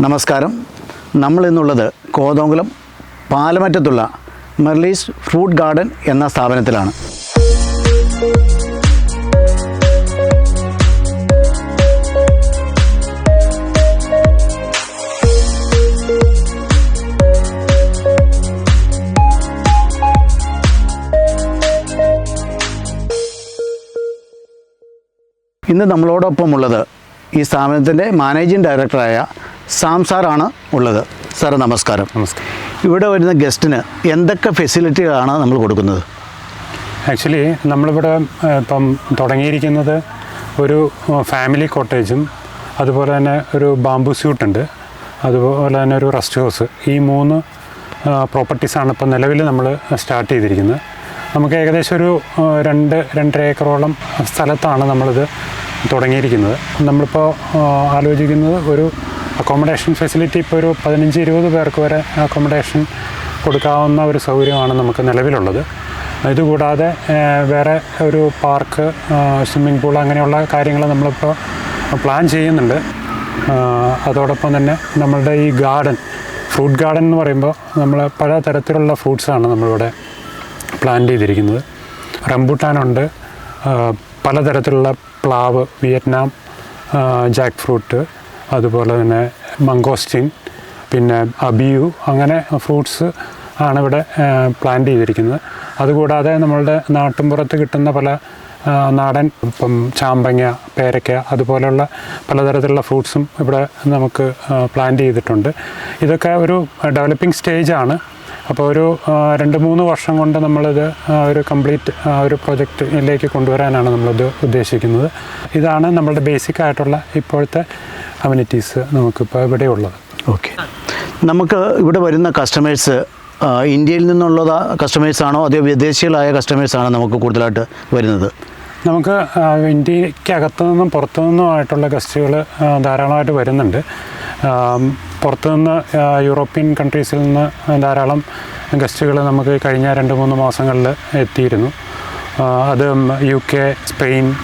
നമസ്കാരം. നമ്മൾ ഇന്നുള്ളത് കോതോങ്കുളം പാലമറ്റത്തുള്ള മെർലീസ് ഫ്രൂട്ട് ഗാർഡൻ എന്ന സ്ഥാപനത്തിലാണ്. ഇന്ന് നമ്മളോടൊപ്പം ഉള്ളത് ഈ സ്ഥാപനത്തിന്റെ മാനേജിംഗ് ഡയറക്ടറായ സാം സാറാണ് ഉള്ളത്. സാറ് നമസ്കാരം. നമസ്കാരം. ഇവിടെ വരുന്ന ഗസ്റ്റിന് എന്തൊക്കെ ഫെസിലിറ്റികളാണ് നമ്മൾ കൊടുക്കുന്നത്? ആക്ച്വലി നമ്മളിവിടെ ഇപ്പം തുടങ്ങിയിരിക്കുന്നത് ഒരു ഫാമിലി കോട്ടേജും അതുപോലെ തന്നെ ഒരു ബാംബു സ്യൂട്ട് ഉണ്ട് അതുപോലെ തന്നെ ഒരു റെസ്റ്റ് ഹൗസ്. ഈ മൂന്ന് പ്രോപ്പർട്ടീസാണ് ഇപ്പോൾ നിലവിൽ നമ്മൾ സ്റ്റാർട്ട് ചെയ്തിരിക്കുന്നത്. നമുക്ക് ഏകദേശം ഒരു രണ്ട് രണ്ടര ഏക്കറോളം സ്ഥലത്താണ് നമ്മളിത് തുടങ്ങിയിരിക്കുന്നത്. നമ്മളിപ്പോൾ ആലോചിക്കുന്നത് ഒരു അക്കോമഡേഷൻ ഫെസിലിറ്റി ഇപ്പോൾ ഒരു പതിനഞ്ച് ഇരുപത് പേർക്ക് വരെ അക്കോമഡേഷൻ കൊടുക്കാവുന്ന ഒരു സൗകര്യമാണ് നമുക്ക് നിലവിലുള്ളത്. ഇതുകൂടാതെ വേറെ ഒരു പാർക്ക് സ്വിമ്മിംഗ് പൂൾ അങ്ങനെയുള്ള കാര്യങ്ങൾ നമ്മളിപ്പോൾ പ്ലാൻ ചെയ്യുന്നുണ്ട്. അതോടൊപ്പം തന്നെ നമ്മളുടെ ഈ ഗാർഡൻ ഫ്രൂട്ട് ഗാർഡൻ എന്ന് പറയുമ്പോൾ നമ്മൾ പല തരത്തിലുള്ള ഫ്രൂട്ട്സാണ് നമ്മളിവിടെ പ്ലാൻ ചെയ്തിരിക്കുന്നത്. റംബുട്ടാനുണ്ട് പലതരത്തിലുള്ള പ്ലാവ് വിയറ്റ്നാം ജാക്ക് ഫ്രൂട്ട് അതുപോലെ തന്നെ മംഗോസ്റ്റിൻ പിന്നെ അബിയു അങ്ങനെ ഫ്രൂട്ട്സ് ആണ് ഇവിടെ പ്ലാന്റ് ചെയ്തിരിക്കുന്നത്. അതുകൂടാതെ നമ്മളുടെ നാട്ടിൻപുറത്ത് കിട്ടുന്ന പല നാടൻ ഇപ്പം ചാമ്പങ്ങ പേരയ്ക്ക അതുപോലെയുള്ള പലതരത്തിലുള്ള ഫ്രൂട്ട്സും ഇവിടെ നമുക്ക് പ്ലാന്റ് ചെയ്തിട്ടുണ്ട്. ഇതൊക്കെ ഒരു ഡെവലപ്പിംഗ് സ്റ്റേജാണ് അപ്പോൾ ഒരു രണ്ട് മൂന്ന് വർഷം കൊണ്ട് നമ്മളിത് ഒരു കംപ്ലീറ്റ് ഒരു പ്രൊജക്റ്റിലേക്ക് കൊണ്ടുവരാനാണ് നമ്മളിത് ഉദ്ദേശിക്കുന്നത്. ഇതാണ് നമ്മളുടെ ബേസിക് ആയിട്ടുള്ള ഇപ്പോഴത്തെ അമ്യൂണിറ്റീസ് നമുക്കിപ്പോൾ ഇവിടെ ഉള്ളത്. ഓക്കെ. നമുക്ക് ഇവിടെ വരുന്ന കസ്റ്റമേഴ്സ് ഇന്ത്യയിൽ നിന്നുള്ള കസ്റ്റമേഴ്സാണോ അതോ വിദേശികളായ കസ്റ്റമേഴ്സ് ആണോ നമുക്ക് കൂടുതലായിട്ട് വരുന്നത്? നമുക്ക് ഇന്ത്യക്കകത്തു നിന്നും പുറത്തു നിന്നുമായിട്ടുള്ള ഗസ്റ്റുകൾ ധാരാളമായിട്ട് വരുന്നുണ്ട്. ആം, പുറത്തു യൂറോപ്യൻ കൺട്രീസിൽ നിന്ന് ധാരാളം ഗസ്റ്റുകൾ നമുക്ക് കഴിഞ്ഞ രണ്ട് മൂന്ന് മാസങ്ങളിൽ എത്തിയിരുന്നു. അത് യു കെ സ്പെയിൻ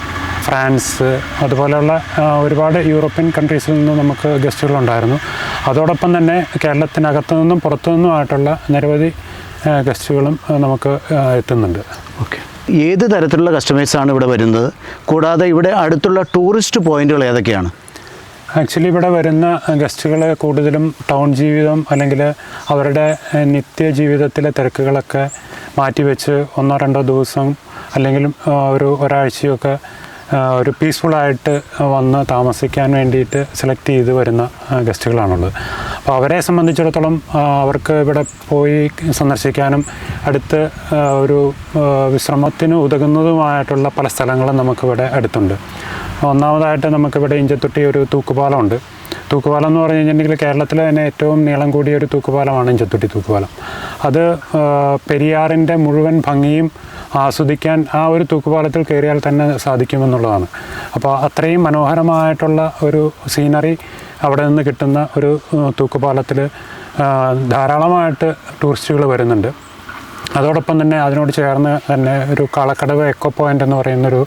ഫ്രാൻസ് അതുപോലെയുള്ള ഒരുപാട് യൂറോപ്യൻ കൺട്രീസിൽ നിന്ന് നമുക്ക് ഗസ്റ്റുകളുണ്ടായിരുന്നു. അതോടൊപ്പം തന്നെ കേരളത്തിനകത്തു നിന്നും പുറത്തു നിന്നുമായിട്ടുള്ള നിരവധി ഗസ്റ്റുകളും നമുക്ക് എത്തുന്നുണ്ട്. ഓക്കെ. ഏത് തരത്തിലുള്ള കസ്റ്റമേഴ്സാണ് ഇവിടെ വരുന്നത്? കൂടാതെ ഇവിടെ അടുത്തുള്ള ടൂറിസ്റ്റ് പോയിന്റുകൾ ഏതൊക്കെയാണ്? ആക്ച്വലി ഇവിടെ വരുന്ന ഗസ്റ്റുകൾ കൂടുതലും ടൗൺ ജീവിതം അല്ലെങ്കിൽ അവരുടെ നിത്യ ജീവിതത്തിലെ തിരക്കുകളൊക്കെ മാറ്റിവെച്ച് ഒന്നോ രണ്ടോ ദിവസം അല്ലെങ്കിൽ ഒരു ഒരാഴ്ചയൊക്കെ ഒരു പീസ്ഫുള്ളായിട്ട് വന്ന് താമസിക്കാൻ വേണ്ടിയിട്ട് സെലക്ട് ചെയ്ത് വരുന്ന ഗസ്റ്റുകളാണുള്ളത് അപ്പോൾ അവരെ സംബന്ധിച്ചിടത്തോളം അവർക്ക് ഇവിടെ പോയി സന്ദർശിക്കാനും അടുത്ത് ഒരു വിശ്രമത്തിന് ഉതകുന്നതുമായിട്ടുള്ള പല സ്ഥലങ്ങളും നമുക്കിവിടെ അടുത്തുണ്ട്. ഒന്നാമതായിട്ട് നമുക്കിവിടെ ഇഞ്ചത്തൊട്ടി ഒരു തൂക്കുപാലമുണ്ട്. തൂക്കുപാലം എന്ന് പറഞ്ഞു കഴിഞ്ഞിട്ടുണ്ടെങ്കിൽ കേരളത്തിലെ തന്നെ ഏറ്റവും നീളം കൂടിയ ഒരു തൂക്കുപാലമാണ് ഇഞ്ചത്തൊട്ടി തൂക്കുപാലം. അത് പെരിയാറിന്റെ മുഴുവൻ ഭംഗിയും ആസ്വദിക്കാൻ ആ ഒരു തൂക്കുപാലത്തിൽ കയറിയാൽ തന്നെ സാധിക്കുമെന്നുള്ളതാണ്. അപ്പോൾ അത്രയും മനോഹരമായിട്ടുള്ള ഒരു സീനറി അവിടെ നിന്ന് കിട്ടുന്ന ഒരു തൂക്കുപാലത്തിൽ ധാരാളമായിട്ട് ടൂറിസ്റ്റുകൾ വരുന്നുണ്ട്. അതോടൊപ്പം തന്നെ അതിനോട് ചേർന്ന് തന്നെ ഒരു കളക്കടവ് എക്കോ പോയിന്റ് എന്ന് പറയുന്നൊരു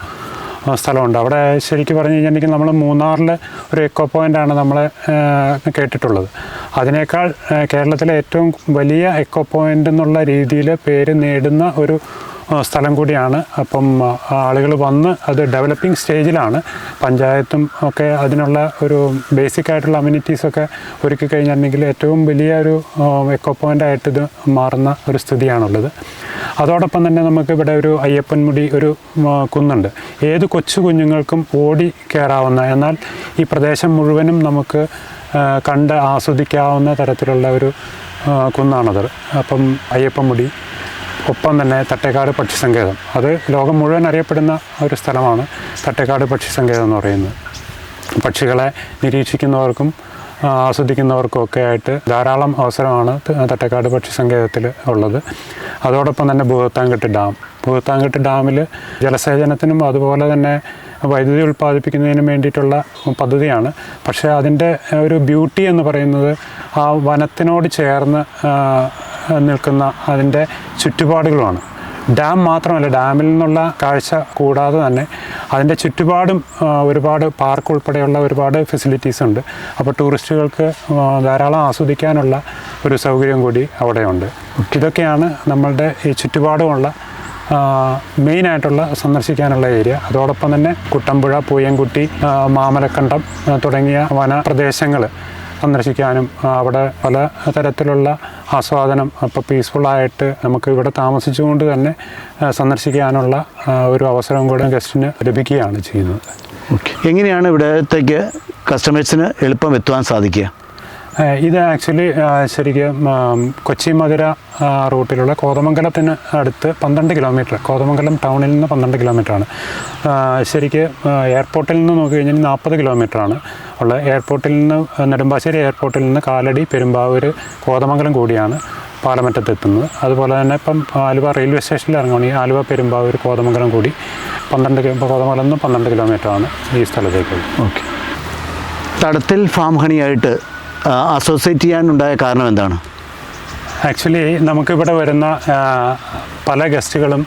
സ്ഥലമുണ്ട്. അവിടെ ശരിക്കും പറഞ്ഞു കഴിഞ്ഞിട്ടുണ്ടെങ്കിൽ നമ്മൾ മൂന്നാറിലെ ഒരു എക്കോ പോയിന്റാണ് നമ്മൾ കേട്ടിട്ടുള്ളത്. അതിനേക്കാൾ കേരളത്തിലെ ഏറ്റവും വലിയ എക്കോ പോയിന്റ് എന്നുള്ള രീതിയിൽ പേര് നേടുന്ന ഒരു സ്ഥലം കൂടിയാണ്. അപ്പം ആളുകൾ വന്ന് അത് ഡെവലപ്പിംഗ് സ്റ്റേജിലാണ് പഞ്ചായത്തും ഒക്കെ അതിനുള്ള ഒരു ബേസിക് ആയിട്ടുള്ള അമ്യൂണിറ്റീസൊക്കെ ഒരുക്കി കഴിഞ്ഞിട്ടുണ്ടെങ്കിൽ ഏറ്റവും വലിയ ഒരു എക്കോ പോയിന്റായിട്ട് ഇത് മാറുന്ന ഒരു സ്ഥിതിയാണുള്ളത്. അതോടൊപ്പം തന്നെ നമുക്ക് ഇവിടെ ഒരു അയ്യപ്പൻമുടി ഒരു കുന്നുണ്ട്. ഏത് കൊച്ചു കുഞ്ഞുങ്ങൾക്കും ഓടി കയറാവുന്ന എന്നാൽ ഈ പ്രദേശം മുഴുവനും നമുക്ക് കണ്ട് ആസ്വദിക്കാവുന്ന തരത്തിലുള്ള ഒരു കുന്നാണത്. അപ്പം അയ്യപ്പൻമുടി ഒപ്പം തന്നെ തട്ടേക്കാട് പക്ഷിസങ്കേതം. അത് ലോകം മുഴുവൻ അറിയപ്പെടുന്ന ഒരു സ്ഥലമാണ് തട്ടേക്കാട് പക്ഷിസങ്കേതം എന്ന് പറയുന്നത്. പക്ഷികളെ നിരീക്ഷിക്കുന്നവർക്കും ആസ്വദിക്കുന്നവർക്കും ഒക്കെ ആയിട്ട് ധാരാളം അവസരമാണ് തട്ടേക്കാട് പക്ഷിസങ്കേതത്തിൽ ഉള്ളത്. അതോടൊപ്പം തന്നെ ഭൂതത്താങ്കെട്ട് ഡാം. ഭൂതത്താങ്കെട്ട് ഡാമിൽ ജലസേചനത്തിനും അതുപോലെ തന്നെ വൈദ്യുതി ഉൽപ്പാദിപ്പിക്കുന്നതിനും വേണ്ടിയിട്ടുള്ള പദ്ധതിയാണ്. പക്ഷേ അതിന്റെ ഒരു ബ്യൂട്ടി എന്ന് പറയുന്നത് ആ വനത്തിനോട് ചേർന്ന് നിൽക്കുന്ന അതിന്റെ ചുറ്റുപാടുകളുമാണ്. ഡാം മാത്രമല്ല ഡാമിൽ നിന്നുള്ള കാഴ്ച കൂടാതെ തന്നെ അതിന്റെ ചുറ്റുപാടും ഒരുപാട് പാർക്ക് ഉൾപ്പെടെയുള്ള ഒരുപാട് ഫെസിലിറ്റീസ് ഉണ്ട്. അപ്പോൾ ടൂറിസ്റ്റുകൾക്ക് ധാരാളം ആസ്വദിക്കാനുള്ള ഒരു സൗകര്യം കൂടി അവിടെയുണ്ട്. ഇതൊക്കെയാണ് നമ്മളുടെ ഈ ചുറ്റുപാടുമുള്ള മെയിനായിട്ടുള്ള സന്ദർശിക്കാനുള്ള ഏരിയ. അതോടൊപ്പം തന്നെ കുട്ടമ്പുഴ പൂയംകുട്ടി മാമലക്കണ്ടം തുടങ്ങിയ വനപ്രദേശങ്ങൾ സന്ദർശിക്കാനും അവിടെ പല തരത്തിലുള്ള ആസ്വാദനം അപ്പോൾ പീസ്ഫുള്ളായിട്ട് നമുക്ക് ഇവിടെ താമസിച്ചുകൊണ്ട് തന്നെ സന്ദർശിക്കാനുള്ള ഒരു അവസരം കൂടെ ഗസ്റ്റിന് ലഭിക്കുകയാണ് ചെയ്യുന്നത്. എങ്ങനെയാണ് ഇവിടത്തേക്ക് കസ്റ്റമേഴ്സിന് എളുപ്പം എത്തുവാൻ സാധിക്കുക? ഇത് ആക്ച്വലി ശരിക്കും കൊച്ചി മധുര റൂട്ടിലുള്ള കോതമംഗലത്തിന് അടുത്ത് പന്ത്രണ്ട് കിലോമീറ്റർ കോതമംഗലം ടൗണിൽ നിന്ന് പന്ത്രണ്ട് കിലോമീറ്ററാണ്. ശരിക്ക് എയർപോർട്ടിൽ നിന്ന് നോക്കി കഴിഞ്ഞാൽ നാൽപ്പത് കിലോമീറ്ററാണ് ഉള്ള എയർപോർട്ടിൽ നിന്ന് നെടുമ്പാശ്ശേരി എയർപോർട്ടിൽ നിന്ന് കാലടി പെരുമ്പാവൂർ കോതമംഗലം കൂടിയാണ് പാലമറ്റത്ത് എത്തുന്നത്. അതുപോലെ തന്നെ ഇപ്പം ആലുവ റെയിൽവേ സ്റ്റേഷനിൽ ഇറങ്ങുകയാണെങ്കിൽ ആലുവ പെരുമ്പാവൂർ കോതമംഗലം കൂടി പന്ത്രണ്ട് കോതമംഗലം നിന്ന് പന്ത്രണ്ട് കിലോമീറ്ററാണ് ഈ സ്ഥലത്തേക്ക് ഓക്കെ. തടത്തിൽ ഫാം ഹണിയായിട്ട് അസോസിയേറ്റ് ചെയ്യാനുണ്ടായ കാരണം എന്താണ്? ആക്ച്വലി നമുക്കിവിടെ വരുന്ന പല ഗസ്റ്റുകളും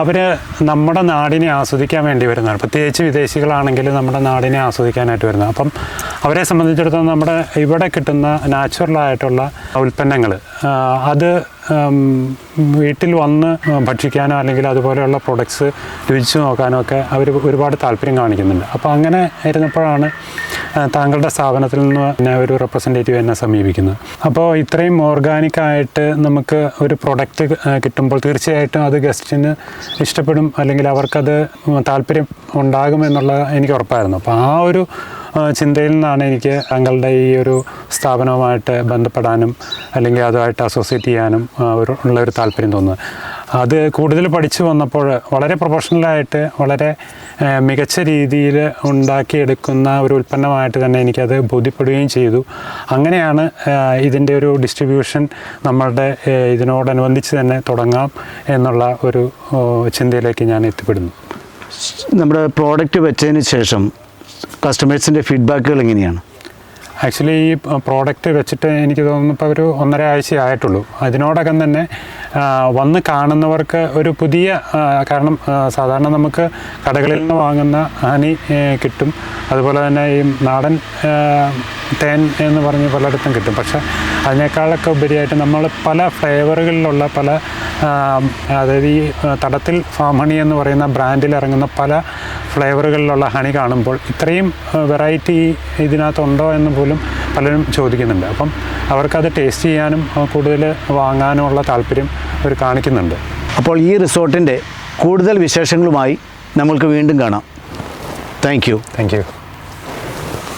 അവർ നമ്മുടെ നാടിനെ ആസ്വദിക്കാൻ വേണ്ടി വരുന്നതാണ്. പ്രത്യേകിച്ച് വിദേശികളാണെങ്കിൽ നമ്മുടെ നാടിനെ ആസ്വദിക്കാനായിട്ട് വരുന്നത് അപ്പം അവരെ സംബന്ധിച്ചിടത്തോളം നമ്മുടെ ഇവിടെ കിട്ടുന്ന നാച്ചുറലായിട്ടുള്ള ഉൽപ്പന്നങ്ങൾ അത് വീട്ടിൽ വന്ന് ഭക്ഷിക്കാനോ അല്ലെങ്കിൽ അതുപോലെയുള്ള പ്രൊഡക്ട്സ് രുചിച്ച് നോക്കാനോ ഒക്കെ അവർ ഒരുപാട് താല്പര്യം കാണിക്കുന്നുണ്ട്. അപ്പോൾ അങ്ങനെ ഇരുന്നപ്പോഴാണ് താങ്കളുടെ സ്ഥാപനത്തിൽ നിന്ന് എന്നെ ഒരു റെപ്രസെന്റേറ്റീവ് എന്നെ സമീപിക്കുന്നത്. അപ്പോൾ ഇത്രയും ഓർഗാനിക്കായിട്ട് നമുക്ക് ഒരു പ്രൊഡക്റ്റ് കിട്ടുമ്പോൾ തീർച്ചയായിട്ടും അത് ഗസ്റ്റിന് ഇഷ്ടപ്പെടും അല്ലെങ്കിൽ അവർക്കത് താല്പര്യം ഉണ്ടാകുമെന്നുള്ള എനിക്ക് ഉറപ്പായിരുന്നു. അപ്പോൾ ആ ഒരു ചിന്തയിൽ നിന്നാണ് എനിക്ക് താങ്കളുടെ ഈ ഒരു സ്ഥാപനവുമായിട്ട് ബന്ധപ്പെടാനും അല്ലെങ്കിൽ അതുമായിട്ട് അസോസിയേറ്റ് ചെയ്യാനും ഒരു ഉള്ള ഒരു താല്പര്യം തോന്നുന്നത്. അത് കൂടുതൽ പഠിച്ചു വന്നപ്പോൾ വളരെ പ്രൊഫഷണലായിട്ട് വളരെ മികച്ച രീതിയിൽ ഉണ്ടാക്കിയെടുക്കുന്ന ഒരു ഉൽപ്പന്നമായിട്ട് തന്നെ എനിക്കത് ബോധ്യപ്പെടുകയും ചെയ്തു. അങ്ങനെയാണ് ഇതിന്റെ ഒരു ഡിസ്ട്രിബ്യൂഷൻ നമ്മളുടെ ഇതിനോടനുബന്ധിച്ച് തന്നെ തുടങ്ങാം എന്നുള്ള ഒരു ചിന്തയിലേക്ക് ഞാൻ എത്തിപ്പെടുന്നു. നമ്മുടെ പ്രോഡക്റ്റ് വെച്ചതിന് ശേഷം കസ്റ്റമേഴ്സിന്റെ ഫീഡ്ബാക്കുകൾ എങ്ങനെയാണ്? ആക്ച്വലി ഈ പ്രോഡക്റ്റ് വെച്ചിട്ട് എനിക്ക് തോന്നുന്നു ഇപ്പോൾ ഒരു ഒന്നര ആഴ്ച ആയിട്ടുള്ളൂ. അതിനോടകം തന്നെ വന്ന് കാണുന്നവർക്ക് ഒരു പുതിയ കാരണം സാധാരണ നമുക്ക് കടകളിൽ നിന്ന് വാങ്ങുന്ന ഹണി കിട്ടും. അതുപോലെ തന്നെ ഈ നാടൻ തേൻ എന്ന് പറഞ്ഞ് പലയിടത്തും കിട്ടും. പക്ഷേ അതിനേക്കാളൊക്കെ ഉപരിയായിട്ട് നമ്മൾ പല ഫ്ലേവറുകളിലുള്ള പല അതായത് ഈ തടത്തിൽ ഫാം ഹണി എന്ന് പറയുന്ന ബ്രാൻഡിൽ ഇറങ്ങുന്ന പല ഫ്ലേവറുകളിലുള്ള ഹണി കാണുമ്പോൾ ഇത്രയും വെറൈറ്റി ഇതിനകത്തുണ്ടോ എന്ന് പോലും പലരും ചോദിക്കുന്നുണ്ട്. അപ്പം അവർക്കത് ടേസ്റ്റ് ചെയ്യാനും കൂടുതൽ വാങ്ങാനുമുള്ള താല്പര്യം അവർ കാണിക്കുന്നുണ്ട്. അപ്പോൾ ഈ റിസോർട്ടിന്റെ കൂടുതൽ വിശേഷങ്ങളുമായി നമ്മൾക്ക് വീണ്ടും കാണാം. Thank you thank you